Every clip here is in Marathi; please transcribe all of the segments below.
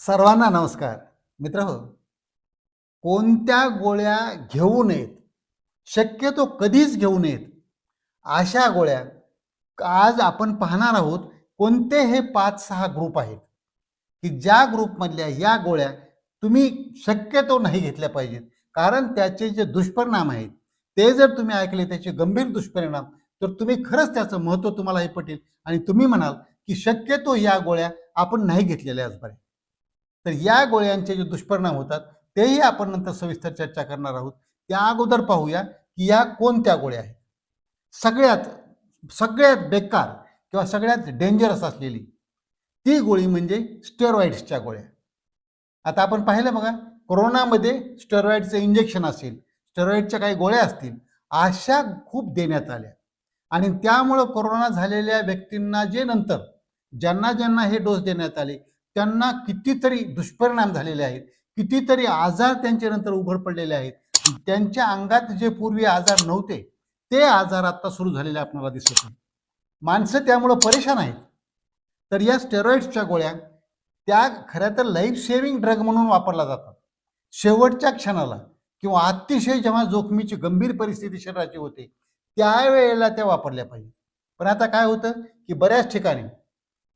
सर्वांना नमस्कार. मित्र हो कोणत्या गोळ्या घेऊ नयेत? शक्यतो कधीच घेऊ नयेत. अशा गोळ्या आज आपण पाहणार आहोत कोणते हे पाच सहा ग्रुप आहेत. की ज्या ग्रुपमधल्या या गोळ्या तुम्ही शक्यतो नाही घेतल्या पाहिजेत. कारण त्याचे जे दुष्परिणाम आहेत ते जर तुम्ही ऐकले त्याचे गंभीर दुष्परिणाम तर तुम्ही खरंच त्याचं महत्त्व तुम्हाला हे पटेल. आणि तुम्ही म्हणाल की शक्यतो या गोळ्या आपण नाही घेतलेल्या आज बरे. तर या गोळ्यांचे जे दुष्परिणाम होतात तेही आपण नंतर सविस्तर चर्चा करणार आहोत. त्या अगोदर पाहूया की या कोणत्या गोळ्या आहेत. सगळ्यात सगळ्यात बेकार किंवा सगळ्यात डेंजरस असलेली ती गोळी म्हणजे स्टेरॉइड्सच्या गोळ्या. आता आपण पाहिलं बघा कोरोनामध्ये स्टेरॉइडचं इंजेक्शन असेल स्टेरॉइडच्या काही गोळ्या असतील अशा खूप देण्यात आल्या. आणि त्यामुळं कोरोना झालेल्या व्यक्तींना जे नंतर ज्यांना ज्यांना हे डोस देण्यात आले त्यांना कितीतरी दुष्परिणाम झालेले आहेत कितीतरी आजार त्यांच्या नंतर उघड पडलेले आहेत. त्यांच्या अंगात जे पूर्वी आजार नव्हते ते आजार आता सुरू झालेले आपल्याला दिसत नाही माणसं त्यामुळं परेशान आहेत. तर या स्टेरॉइड्सच्या गोळ्या त्या खऱ्या तर लाईफ सेव्हिंग ड्रग म्हणून वापरला जातात. शेवटच्या क्षणाला किंवा अतिशय जेव्हा जोखमीची गंभीर परिस्थिती शरीराची होते त्यावेळेला त्या वापरल्या पाहिजे पण आता काय होतं की बऱ्याच ठिकाणी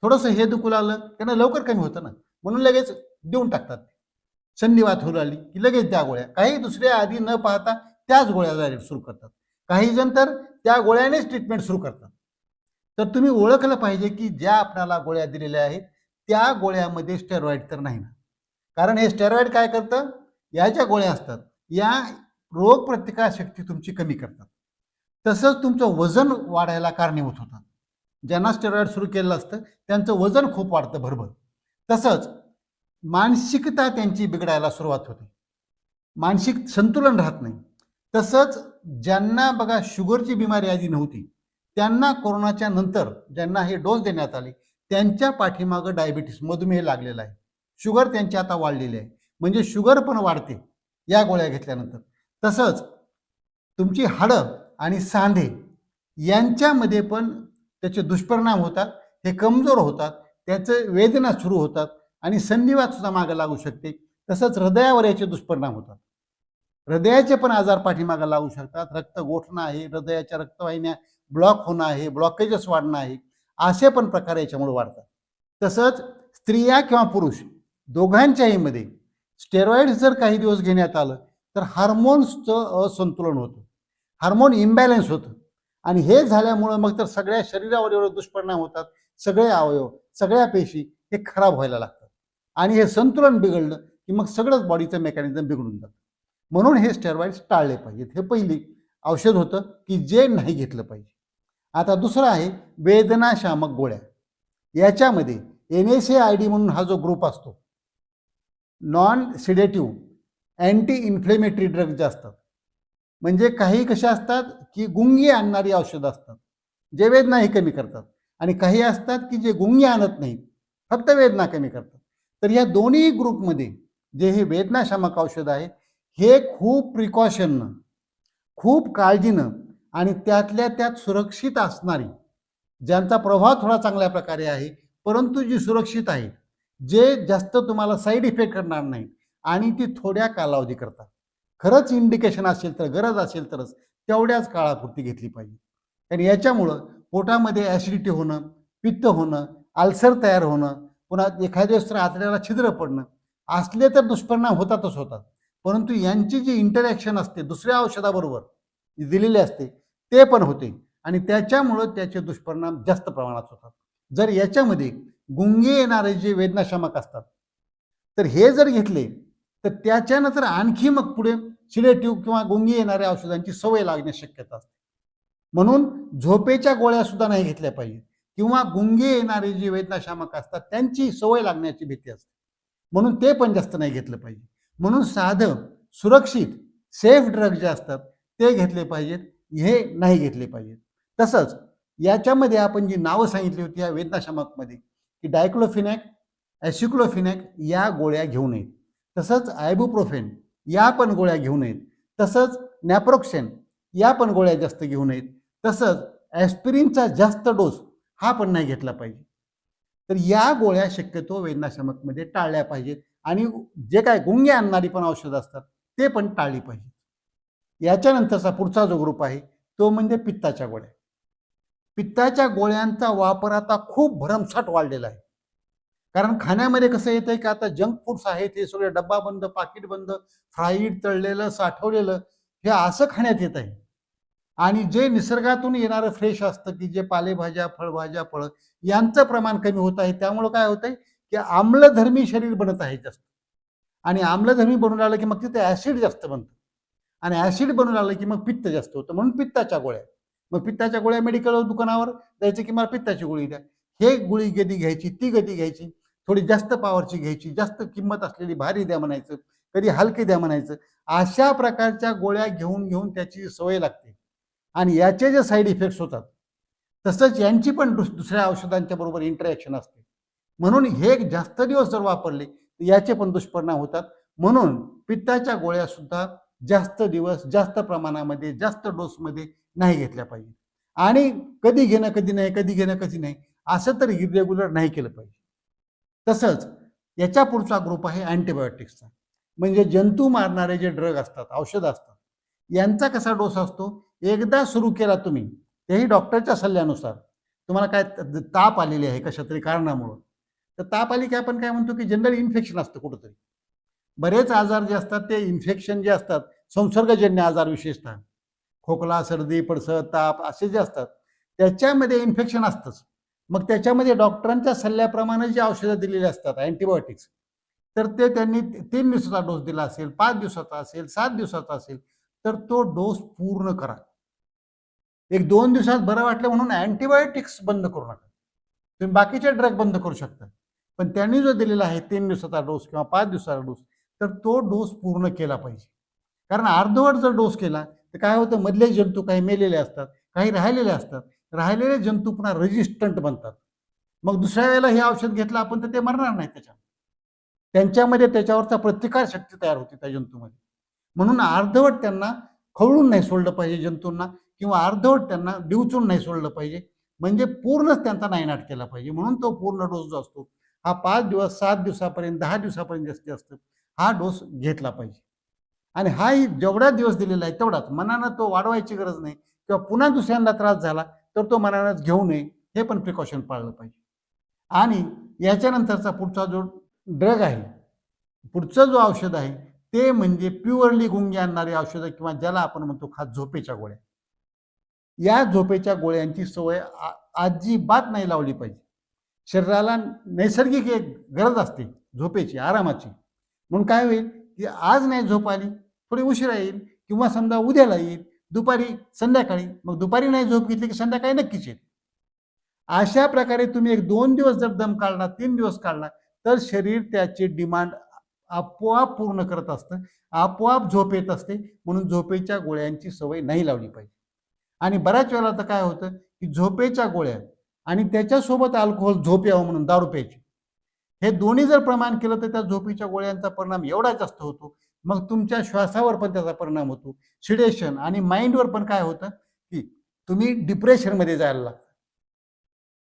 थोडंसं हे दुखू लागलं त्यांना लवकर कमी होतं ना. म्हणून लगेच देऊन टाकतात संधिवात होऊ लागली की लगेच त्या गोळ्या. काही दुसऱ्या आधी न पाहता त्याच गोळ्या डायरेक्ट सुरू करतात. काही जण तर त्या गोळ्यानेच ट्रीटमेंट सुरू करतात. तर तुम्ही ओळखलं पाहिजे की ज्या आपल्याला गोळ्या दिलेल्या आहेत त्या गोळ्यामध्ये स्टेरॉइड तर नाही ना. कारण हे स्टेरॉइड काय करतं? या ज्या गोळ्या असतात या रोगप्रतिकारशक्ती तुमची कमी करतात. तसंच तुमचं वजन वाढायला कारणीभूत होतात. ज्यांना स्टेरॉइड सुरू केलेलं असतं त्यांचं वजन खूप वाढतं भरभर. तसंच मानसिकता त्यांची बिघडायला सुरुवात होते. मानसिक संतुलन राहत नाही. तसंच ज्यांना बघा शुगरची बिमारी आधी नव्हती त्यांना कोरोनाच्या नंतर ज्यांना हे डोस देण्यात आले त्यांच्या पाठीमागं डायबिटीस मधुमेह लागलेला आहे. शुगर त्यांची आता वाढलेली आहे. म्हणजे शुगर पण वाढते या गोळ्या घेतल्यानंतर. तसंच तुमची हाडं आणि सांधे यांच्यामध्ये पण त्याचे दुष्परिणाम होतात हे कमजोर होतात त्याचे वेदना सुरू होतात आणि संधिवात सुद्धा मागं लागू शकते. तसंच हृदयावर याचे दुष्परिणाम होतात. हृदयाचे पण आजार पाठीमागं लागू शकतात. रक्त गोठणं आहे हृदयाच्या रक्तवाहिन्या ब्लॉक होणं आहे ब्लॉकेजेस वाढणं आहे असे पण प्रकार याच्यामुळे वाढतात. तसंच स्त्रिया किंवा पुरुष दोघांच्याही मध्ये स्टेरॉइड्स जर काही दिवस घेण्यात आलं तर हार्मोन्सचं असंतुलन होतं. हार्मोन इम्बॅलन्स होतं. आणि हे झाल्यामुळं मग तर सगळ्या शरीरावर एवढे दुष्परिणाम होतात सगळे अवयव सगळ्या पेशी हे खराब व्हायला लागतात. आणि हे संतुलन बिघडलं की मग सगळंच बॉडीचं मेकॅनिझम बिघडून जातं. म्हणून हे स्टेरॉइड्स टाळले पाहिजेत. हे पहिली औषध होतं की जे नाही घेतलं पाहिजे. आता दुसरं आहे वेदनाशामक गोळ्या. याच्यामध्ये N S A I D म्हणून हा जो ग्रुप असतो non sedative anti inflammatory drug जे असतात म्हणजे काही कशा असतात की गुंगी आणणारी औषधं असतात. जे वेदनाही कमी करतात. आणि काही असतात की जे गुंगी आणत नाहीत. फक्त वेदना कमी करतात. तर या दोन्ही ग्रुपमध्ये जे हे वेदनाशामक औषध आहे हे खूप प्रिकॉशननं खूप काळजीनं आणि त्यातल्या त्यात सुरक्षित असणारी ज्यांचा प्रभाव थोडा चांगल्या प्रकारे आहे परंतु जी सुरक्षित आहे जे जास्त तुम्हाला साईड इफेक्ट करणार नाही आणि ती थोड्या कालावधी करतात. खरंच इंडिकेशन असेल तर गरज असेल तरच तेवढ्याच काळापुरती घेतली पाहिजे. आणि याच्यामुळं पोटामध्ये ॲसिडिटी होणं पित्त होणं आल्सर तयार होणं पुन्हा एखाद्या वेळेस तर आतड्याला छिद्र पडणं असले तर दुष्परिणाम होतातच होतात. परंतु यांची जी इंटरॅक्शन असते दुसऱ्या औषधाबरोबर दिलेली असते ते पण होते. आणि त्याच्यामुळं त्याचे दुष्परिणाम जास्त प्रमाणात होतात. जर याच्यामध्ये गुंगे येणारे जे वेदनाशामक असतात तर हे जर घेतले तर त्याच्यानंतर आणखी मग पुढे सिलेटिव्ह किंवा गुंगी येणाऱ्या औषधांची सवय लागण्याची शक्यता असते. म्हणून झोपेच्या गोळ्या सुद्धा नाही घेतल्या पाहिजे किंवा गुंगी येणारे जे वेदनाशामक असतात त्यांची सवय लागण्याची भीती असते. म्हणून ते पण जास्त नाही घेतलं पाहिजे. म्हणून साधं सुरक्षित सेफ ड्रग जे असतात ते घेतले पाहिजेत. हे नाही घेतले पाहिजेत. तसंच याच्यामध्ये आपण जी नावं सांगितली होती या वेदनाशामकमध्ये की डायक्लोफिनॅक ॲसिक्लोफिनॅक या गोळ्या घेऊ नयेत. तसंच आयबुप्रोफेन या पण गोळ्या घेऊ नयेत. तसंच नॅप्रोक्सेन या पण गोळ्या जास्त घेऊ नयेत. तसंच ॲस्पिरिनचा जास्त डोस हा पण नाही घेतला पाहिजे. तर या गोळ्या शक्यतो वेदनाशामकमध्ये टाळल्या पाहिजेत आणि जे काय गुंगे आणणारी पण औषधं असतात ते पण टाळली पाहिजे याच्यानंतरचा पुढचा जो ग्रुप आहे तो म्हणजे पित्ताच्या गोळ्या. पित्ताच्या गोळ्यांचा वापर आता खूप भरमसाठ वाढलेला आहे. कारण खाण्यामध्ये कसं येतंय की आता जंक फूड्स आहेत हे सगळे डब्बा बंद पाकिट बंद फ्राईड तळलेलं साठवलेलं हे असं खाण्यात येत आहे. आणि जे निसर्गातून येणारं फ्रेश असतं की जे पालेभाज्या फळभाज्या फळं यांचं प्रमाण कमी होत आहे. त्यामुळं काय होतंय की आम्लधर्मी शरीर बनत आहे जास्त. आणि आम्लधर्मी बनून आलं की मग तिथे ॲसिड जास्त बनतं. आणि ॲसिड बनून आलं की मग पित्त जास्त होतं. म्हणून पित्ताच्या गोळ्या मग पित्ताच्या गोळ्या मेडिकल दुकानावर द्यायचं की मला पित्ताची गोळी द्या. हे गोळी गती घ्यायची ती गती घ्यायची? थोडी जास्त पावरची घ्यायची जास्त किंमत असलेली भारी द्या म्हणायचं कधी हलकी द्या म्हणायचं. अशा प्रकारच्या गोळ्या घेऊन घेऊन त्याची सवय लागते. आणि याचे जे साईड इफेक्ट्स होतात तसंच यांची पण दुस दुसऱ्या औषधांच्या बरोबर इंटरॅक्शन असते. म्हणून हे जास्त दिवस जर वापरले तर याचे पण दुष्परिणाम होतात. म्हणून पित्ताच्या गोळ्या सुद्धा जास्त दिवस जास्त प्रमाणामध्ये जास्त डोसमध्ये नाही घेतल्या पाहिजे आणि कधी घेणं कधी नाही कधी घेणं कधी नाही असं तर इरेग्युलर नाही केलं पाहिजे. तसंच याच्या पुढचा ग्रुप आहे अँटीबायोटिक्सचा. म्हणजे जंतू मारणारे जे ड्रग असतात औषधं असतात यांचा कसा डोस असतो? एकदा सुरू केला तुम्ही तेही डॉक्टरच्या सल्ल्यानुसार. तुम्हाला काय ताप आलेली आहे कशा तरी कारणामुळं. तर ताप आली की आपण काय म्हणतो की जनरल इन्फेक्शन असतं कुठंतरी. बरेच आजार जे असतात ते इन्फेक्शन जे असतात संसर्गजन्य आजार विशेषतः. खोकला सर्दी पडसं ताप असे जे असतात त्याच्यामध्ये इन्फेक्शन असतंच. मग त्याच्यामध्ये डॉक्टरांच्या सल्ल्याप्रमाणे जी औषधं दिलेली असतात अँटीबायोटिक्स तर ते त्यांनी तीन दिवसाचा डोस दिला असेल पाच दिवसाचा असेल सात दिवसाचा असेल तर तो डोस पूर्ण करा. एक दोन दिवसात बरं वाटलं म्हणून अँटीबायोटिक्स बंद करू नका. तुम्ही बाकीचे ड्रग बंद करू शकता. पण त्यांनी जो दिलेला आहे तीन दिवसाचा डोस किंवा पाच दिवसाचा डोस तर तो डोस पूर्ण केला पाहिजे. कारण अर्धवट जर डोस केला तर काय होतं मधले जंतू काही मेलेले असतात काही राहिलेले असतात राहिलेले जंतू पुन्हा रेजिस्टंट बनतात. मग दुसऱ्या वेळेला हे औषध घेतलं आपण तर ते मरणार नाही त्याच्या त्यांच्यामध्ये त्याच्यावरचा प्रतिकार शक्ती तयार होते त्या जंतूमध्ये. म्हणून अर्धवट त्यांना खवळून नाही सोडलं पाहिजे जंतूंना किंवा अर्धवट त्यांना डिवचून नाही सोडलं पाहिजे. म्हणजे पूर्णच त्यांचा नायनाट केला पाहिजे. म्हणून तो पूर्ण डोस जो असतो हा पाच दिवस सात दिवसापर्यंत दहा दिवसापर्यंत जास्तीत जास्त हा डोस घेतला पाहिजे. आणि हाही जेवढा दिवस दिलेला आहे तेवढाच. मनानं तो वाढवायची गरज नाही. किंवा पुन्हा दुसऱ्यांदा त्रास झाला तर तो मनानच घेऊ नये हे पण प्रिकॉशन पाळलं पाहिजे. आणि याच्यानंतरचा पुढचा जो ड्रग आहे पुढचं जो औषध आहे ते म्हणजे प्युअरली गुंगे आणणारी औषधं किंवा ज्याला आपण म्हणतो खास झोपेच्या गोळ्या. या झोपेच्या गोळ्यांची सवय अजिबात नाही लावली पाहिजे. शरीराला नैसर्गिक एक गरज असते झोपेची आरामाची. म्हणून काय होईल की आज नाही झोप आली थोडी उशिरा येईल किंवा समजा उद्याला येईल दुपारी संध्याकाळी. मग दुपारी नाही झोप घेतली की संध्याकाळी नक्कीच येईल. अशा प्रकारे तुम्ही एक दोन दिवस जर दम काढला तीन दिवस काढला तर शरीर त्याची डिमांड आपोआप पूर्ण करत असतं. आपोआप झोप येत असते. म्हणून झोपेच्या गोळ्यांची सवय नाही लावली पाहिजे. आणि बऱ्याच वेळेला तर काय होतं की झोपेच्या गोळ्या आणि त्याच्यासोबत अल्कोहोल झोप यावं म्हणून दारू प्यायची. हे दोन्ही जर प्रमाण केलं तर त्या झोपेच्या गोळ्यांचा परिणाम एवढा जास्त होतो मग तुमच्या श्वासावर पण त्याचा परिणाम होतो. सिडेशन आणि माइंडवर पण काय होतं की तुम्ही डिप्रेशनमध्ये जायला लागता.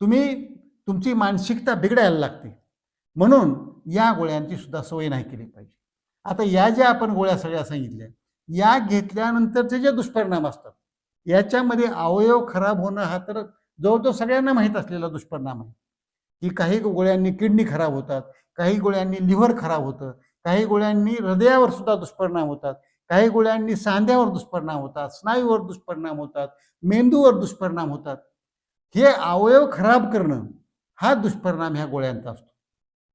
तुम्ही तुमची मानसिकता बिघडायला लागते. म्हणून या गोळ्यांची सुद्धा सवय नाही केली पाहिजे. आता या ज्या आपण गोळ्या सगळ्या सांगितल्या या घेतल्यानंतरचे जे दुष्परिणाम असतात याच्यामध्ये अवयव खराब होणं हा तर जवळजवळ सगळ्यांना माहीत असलेला दुष्परिणाम आहे. की काही गोळ्यांनी किडनी खराब होतात काही गोळ्यांनी लिव्हर खराब होतं काही गोळ्यांनी हृदयावर सुद्धा दुष्परिणाम होतात. काही गोळ्यांनी सांध्यावर दुष्परिणाम होतात स्नायूवर दुष्परिणाम होतात मेंदूवर दुष्परिणाम होतात. हे अवयव खराब करणं हा दुष्परिणाम ह्या गोळ्यांचा असतो.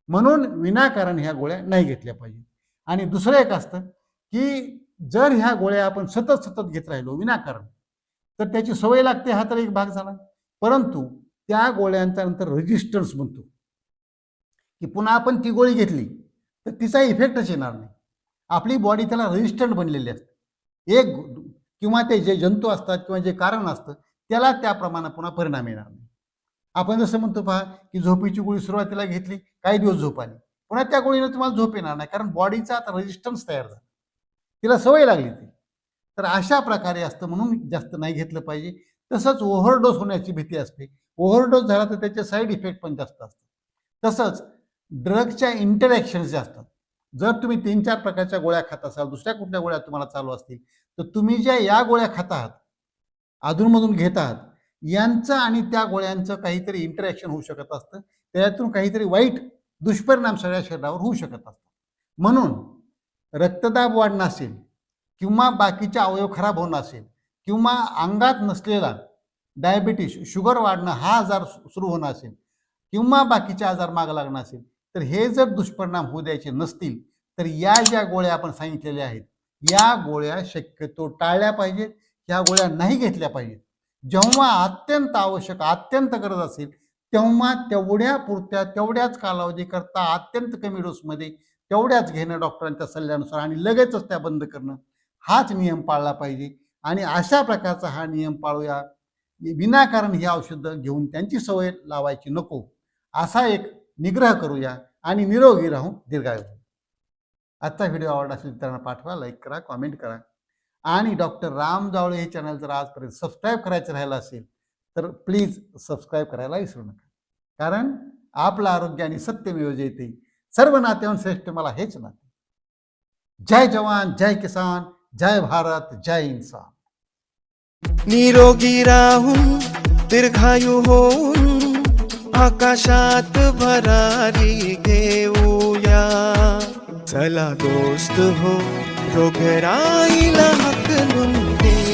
म्हणून विनाकारण ह्या गोळ्या नाही घेतल्या पाहिजे. आणि दुसरं एक असतं की जर ह्या गोळ्या आपण सतत सतत घेत राहिलो विनाकारण तर त्याची सवय लागते हा तर एक भाग झाला. परंतु त्या गोळ्यांचा नंतर रेजिस्टन्स बनतो की पुन्हा आपण ती गोळी घेतली तर तिचा इफेक्टच येणार नाही. आपली बॉडी त्याला रजिस्टंट बनलेली असते. एक किंवा ते जे जंतू असतात किंवा जे कारण असतं त्याला त्याप्रमाणे पुन्हा परिणाम येणार नाही. आपण जसं म्हणतो पहा की झोपेची गोळी सुरुवातीला घेतली काही दिवस झोप आली. पुन्हा त्या गोळीनं तुम्हाला झोप येणार नाही कारण बॉडीचा आता रेजिस्टन्स तयार झाला. तिला सवय लागली ती. तर अशा प्रकारे असतं म्हणून जास्त नाही घेतलं पाहिजे. तसंच ओव्हरडोस होण्याची भीती असते. ओव्हरडोस झाला तर त्याचे साईड इफेक्ट पण जास्त असतात. तसंच ड्रगच्या इंटरॅक्शन्स जे असतात जर तुम्ही तीन चार प्रकारच्या गोळ्या खात असाल दुसऱ्या कुठल्या गोळ्या तुम्हाला चालू असतील तर तुम्ही ज्या या गोळ्या खात आहात अधूनमधून घेत आहात यांचं आणि त्या गोळ्यांचं काहीतरी इंटरॅक्शन होऊ शकत असतं. त्यातून काहीतरी वाईट दुष्परिणाम सगळ्या शरीरावर होऊ शकत असतात. म्हणून रक्तदाब वाढणं असेल किंवा बाकीचे अवयव खराब होणं असेल किंवा अंगात नसलेला डायबिटीस शुगर वाढणं हा आजार सु- सुरू होणं असेल किंवा बाकीचे आजार मागं लागणं असेल तर हे जर दुष्परिणाम होऊ द्यायचे नसतील तर या ज्या गोळ्या आपण सांगितलेल्या आहेत या गोळ्या शक्यतो टाळल्या पाहिजेत या गोळ्या नाही घेतल्या पाहिजेत. जेव्हा अत्यंत आवश्यक अत्यंत गरज असेल तेव्हा तेवढ्या पुरत्या तेवढ्याच कालावधीकरता अत्यंत कमी डोसमध्ये तेवढ्याच घेणं डॉक्टरांच्या सल्ल्यानुसार आणि लगेचच त्या बंद करणं हाच नियम पाळला पाहिजे. आणि अशा प्रकारचा हा नियम पाळूया. विनाकारण ही औषधं घेऊन त्यांची सवय लावायची नको. असा एक निग्रह करूया आणि निरोगी राहून दीर्घायू. आजचा व्हिडिओ आवडला असेल तर त्यांना पाठवा लाईक करा कॉमेंट करा. आणि डॉक्टर राम जावळे हे चॅनल जर आजपर्यंत सबस्क्राईब करायचं राहिलं असेल, तर प्लीज़ सबस्क्राईब करायला विसरू नका. कारण आपलं आरोग्य आणि सत्यमेव जयते सर्व नात्याहून श्रेष्ठ मला हेच नाते. जय जवान, जय किसान, जय भारत, जय इन्सान. निरोगी राहून, दीर्घायू होऊन आकाशात भरारी घेऊया. चला दोस्त हो रोगराईला हकलून देऊया